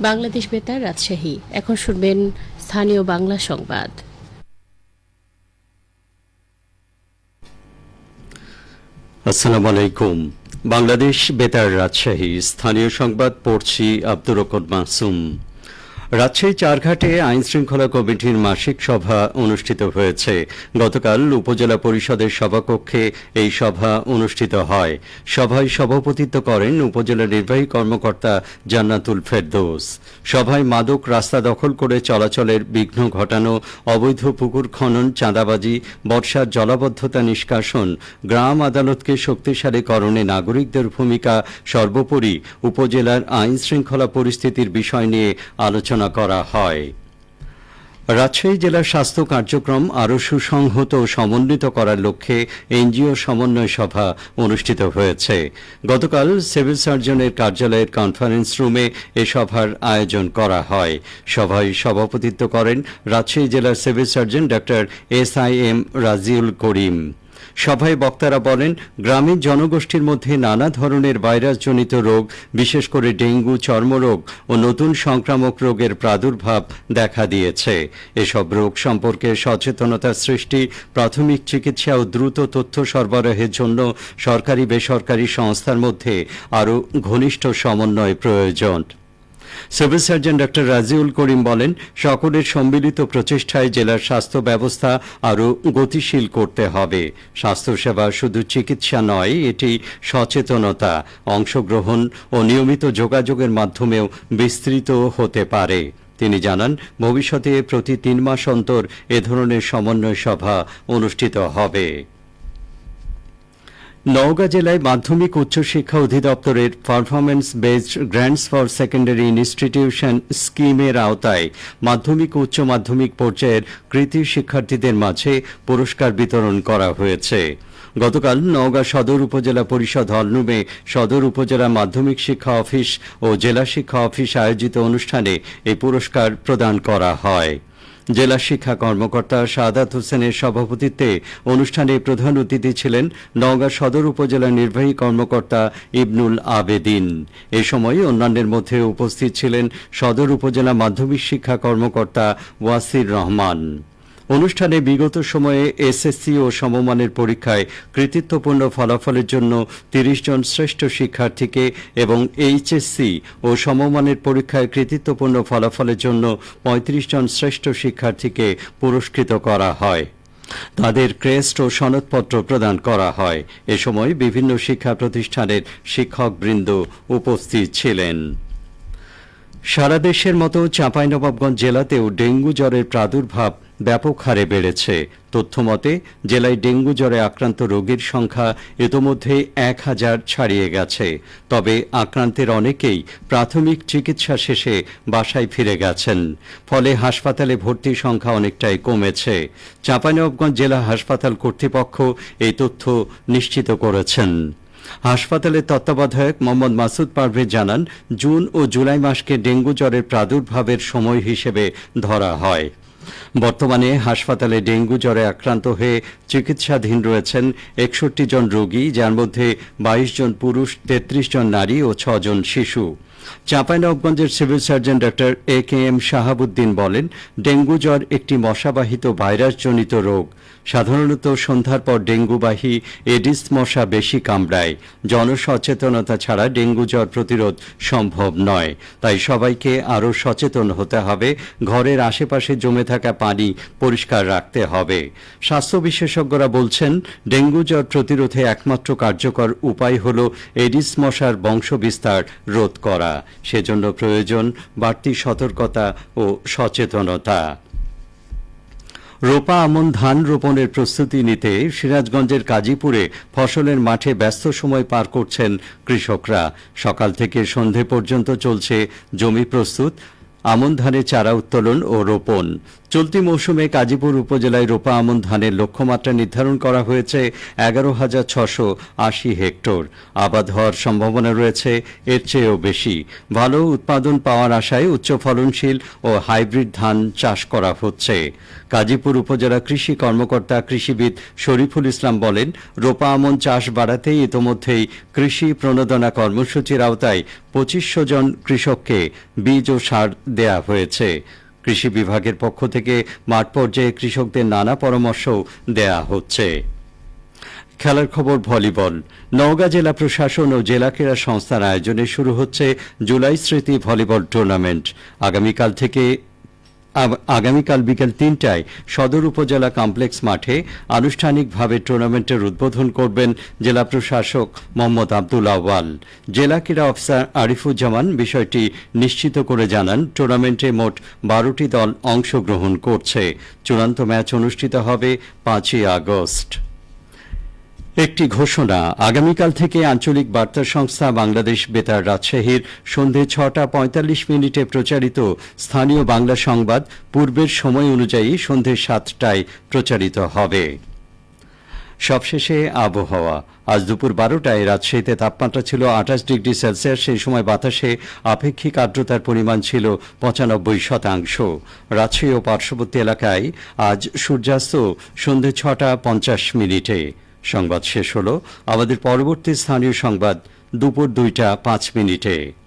বাংলাদেশ বেতার রাজশাহী। এখন শুনবেন স্থানীয় বাংলা সংবাদ। আসসালামু আলাইকুম। বাংলাদেশ বেতার রাজশাহী। স্থানীয় সংবাদ পড়ছি আব্দুর রকম মাসুম। রাজশাহী চারঘাটে আইন শৃঙ্খলা কমিটির মাসিক সভা অনুষ্ঠিত হয়েছে। গতকাল উপজেলা পরিষদের সভাকক্ষে এই সভা অনুষ্ঠিত হয়। সভায় সভাপতিত্ব করেন উপজেলা নির্বাহী কর্মকর্তা জান্নাতুল ফেরদৌস। সভায় মাদক রাস্তা দখল করে চলাচলের বিঘ্ন ঘটানো, অবৈধ পুকুর খনন, চাঁদাবাজি, বর্ষার জলাবদ্ধতা নিষ্কাশন, গ্রাম আদালতকে শক্তিশালীকরণে নাগরিকদের ভূমিকা সর্বোপরি উপজেলার আইন শৃঙ্খলা পরিস্থিতির বিষয় নিয়ে আলোচনা করা হয়। রাজশাহী জেলার স্বাস্থ্য কার্যক্রম আরও সুসংহত ও সমন্বিত করার লক্ষ্যে এনজিও সমন্বয় সভা অনুষ্ঠিত হয়েছে। গতকাল সিভিল সার্জনের কার্যালয়ের কনফারেন্স রুমে এ সভার আয়োজন করা হয়। সভায় সভাপতিত্ব করেন রাজশাহী জেলার civil surgeon doctor S I M Raziul Karim. সভায় বক্তারা বলেন, গ্রামীণ জনগোষ্ঠীর মধ্যে নানা ধরনের ভাইরাসজনিত রোগ, বিশেষ করে ডেঙ্গু, চর্মরোগ ও নতুন সংক্রামক রোগের প্রাদুর্ভাব দেখা দিয়েছে। এসব রোগ সম্পর্কে সচেতনতা সৃষ্টি, প্রাথমিক চিকিৎসা ও দ্রুত তথ্য সরবরাহের জন্য সরকারি বেসরকারি সংস্থার মধ্যে আরও ঘনিষ্ঠ সমন্বয় প্রয়োজন। Civil surgeon doctor Raziul Karim বলেন, সকলের সম্মিলিত প্রচেষ্টায় জেলার স্বাস্থ্য ব্যবস্থা আরও গতিশীল করতে হবে। স্বাস্থ্যসেবা শুধু চিকিৎসা নয়, এটি সচেতনতা, অংশগ্রহণ ও নিয়মিত যোগাযোগের মাধ্যমেও বিস্তৃত হতে পারে। তিনি জানান, ভবিষ্যতে প্রতি তিন মাস অন্তর এ ধরনের সমন্বয় সভা অনুষ্ঠিত হবে। নওগাঁ জেলায় মাধ্যমিক উচ্চশিক্ষা অধিদপ্তরের performance based grants for secondary institution স্কিমের আওতায় মাধ্যমিক উচ্চ মাধ্যমিক পর্যায়ের কৃতি শিক্ষার্থীদের মাঝে পুরস্কার বিতরণ করা হয়েছে। গতকাল নওগাঁ সদর উপজেলা পরিষদ হলরুমে সদর উপজেলা মাধ্যমিক শিক্ষা অফিস ও জেলা শিক্ষা অফিস আয়োজিত অনুষ্ঠানে এই পুরস্কার প্রদান করা হয়। জেলা শিক্ষা কর্মকর্তা সাদাত হোসেনের সভাপতিত্বে অনুষ্ঠানে প্রধান অতিথি ছিলেন নওগাঁ সদর উপজেলা নির্বাহী কর্মকর্তা ইবনুল আবেদিন। এ সময় অন্যান্যের মধ্যে উপস্থিত ছিলেন সদর উপজেলা মাধ্যমিক শিক্ষা কর্মকর্তা ওয়াসির রহমান। অনুষ্ঠানে বিগত সময়ে এসএসসি ও সমমানের পরীক্ষায় কৃতিত্বপূর্ণ ফলাফলের জন্য তিরিশ জন শ্রেষ্ঠ শিক্ষার্থীকে এবং এইচএসসি ও সমমানের পরীক্ষায় কৃতিত্বপূর্ণ ফলাফলের জন্য পঁয়ত্রিশ জন শ্রেষ্ঠ শিক্ষার্থীকে পুরস্কৃত করা হয়। তাদের ক্রেস্ট ও সনদপত্র প্রদান করা হয়। এ সময় বিভিন্ন শিক্ষা প্রতিষ্ঠানের শিক্ষকবৃন্দ উপস্থিত ছিলেন। সারা দেশের মতো চাঁপাইনবাবগঞ্জ জেলাতেও ডেঙ্গু জ্বরের প্রাদুর্ভাব ব্যাপক হারে বেড়েছে। তথ্যমতে, জেলায় ডেঙ্গু জ্বরে আক্রান্ত রোগীর সংখ্যা ইতোমধ্যে এক হাজার ছাড়িয়ে গেছে। তবে আক্রান্তের অনেকেই প্রাথমিক চিকিৎসা শেষে বাসায় ফিরে গেছেন। ফলে হাসপাতালে ভর্তির সংখ্যা অনেকটাই কমেছে। চাঁপাইনবাবগঞ্জ জেলা হাসপাতাল কর্তৃপক্ষ এই তথ্য নিশ্চিত করেছেন। হাসপাতালের তত্ত্বাবধায়ক মোহাম্মদ মাসুদ পারভেজ জানান, জুন ও জুলাই মাসকে ডেঙ্গু জ্বরের প্রাদুর্ভাবের সময় হিসেবে ধরা হয়। বর্তমানে হাসপাতালে ডেঙ্গু জ্বরে আক্রান্ত হয়ে চিকিৎসাধীন রয়েছেন একষট্টি জন রোগী, যার মধ্যে বাইশ জন পুরুষ, তেত্রিশ জন নারী ও ছজন শিশু। চাঁপাইনবাবগঞ্জের civil surgeon doctor A K M Shahabuddin বলেন, ডেঙ্গু জ্বর একটি মশাবাহিত ভাইরাসজনিত রোগ। সাধারণত সন্ধ্যার পর ডেঙ্গুবাহী এডিস মশা বেশি কামড়ায়। জনসচেতনতা ছাড়া ডেঙ্গু জ্বর প্রতিরোধ সম্ভব নয়। তাই সবাইকে আরও সচেতন হতে হবে। ঘরের আশেপাশে জমে থাকা পানি পরিষ্কার রাখতে হবে। স্বাস্থ্য বিশেষজ্ঞরা বলছেন, ডেঙ্গু জ্বর প্রতিরোধে একমাত্র কার্যকর উপায় হল এডিস মশার বংশবিস্তার রোধ করা। সেজন্য প্রয়োজন বাড়তি সতর্কতা ও সচেতনতা। রোপা আমন ধান রোপণের প্রস্তুতি নিতে সিরাজগঞ্জের কাজীপুরে ফসলের মাঠে ব্যস্ত সময় পার করছেন কৃষকরা। সকাল থেকে সন্ধে পর্যন্ত চলছে জমি প্রস্তুত, আমন ধানের চারা উত্তোলন ও রোপণ। চলতি মৌসুমে কাজীপুর উপজেলায় রোপা আমন ধানের লক্ষ্যমাত্রা নির্ধারণ করা হয়েছে এগারো হাজার ছশো আশি হেক্টর। আবাদ হওয়ার সম্ভাবনা রয়েছে, এর চেয়েও বেশি। ভালো উৎপাদন পাওয়ার আশায় উচ্চ ফলনশীল ও হাইব্রিড ধান চাষ করা হচ্ছে। কাজীপুর উপজেলা কৃষি কর্মকর্তা কৃষিবিদ শরীফুল ইসলাম বলেন, রোপা আমন চাষ বাড়াতেই ইতোমধ্যেই কৃষি প্রণোদনা কর্মসূচির আওতায় পঁচিশশো জন কৃষককে বীজ ও সার দেয়া হয়েছে। কৃষি বিভাগের পক্ষ থেকে মাঠ পর্যায়ে কৃষকদের নানা পরামর্শ দেয়া হচ্ছে। খেলার খবর ভলিবল। নওগাঁ জেলা প্রশাসন ও জেলা ক্রীড়া সংস্থার আয়োজনে শুরু হচ্ছে জুলাই স্মৃতি ভলিবল টুর্নামেন্ট। আগামীকাল থেকে আগামীকাল বিকেল তিনটায় সদর উপজেলা কমপ্লেক্স মাঠে আনুষ্ঠানিকভাবে টুর্নামেন্টের উদ্বোধন করবেন জেলা প্রশাসক মোহাম্মদ আব্দুল আওয়াল জেলা ক্রীড়া অফিসার আরিফুজ্জামান বিষয়টি নিশ্চিত করে জানান, টুর্নামেন্টে মোট বারোটি দল অংশগ্রহণ করছে। চূড়ান্ত ম্যাচ অনুষ্ঠিত হবে পাঁচই আগস্ট। একটি ঘোষণা। আগামীকাল থেকে আঞ্চলিক বার্তা সংস্থা বাংলাদেশ বেতার রাজশাহীর সন্ধে ছটা পঁয়তাল্লিশ মিনিটে প্রচারিত স্থানীয় বাংলা সংবাদ পূর্বের সময় অনুযায়ী সন্ধে সাতটায় প্রচারিত হবে। সবশেষে আবহাওয়া। আজ দুপুর বারোটায় রাজশাহীতে তাপমাত্রা ছিল আঠাশ ডিগ্রি সেলসিয়াস। সেই সময় বাতাসে আপেক্ষিক আর্দ্রতার পরিমাণ ছিল পঁচানব্বই শতাংশ। রাজশাহী ও পার্শ্ববর্তী এলাকায় আজ সূর্যাস্ত সন্ধে ছটা পঞ্চাশ মিনিটে। সংবাদ শেষ হলো। আমাদের পরবর্তী স্থানীয় সংবাদ দুপুর দুইটা পাঁচ মিনিটে।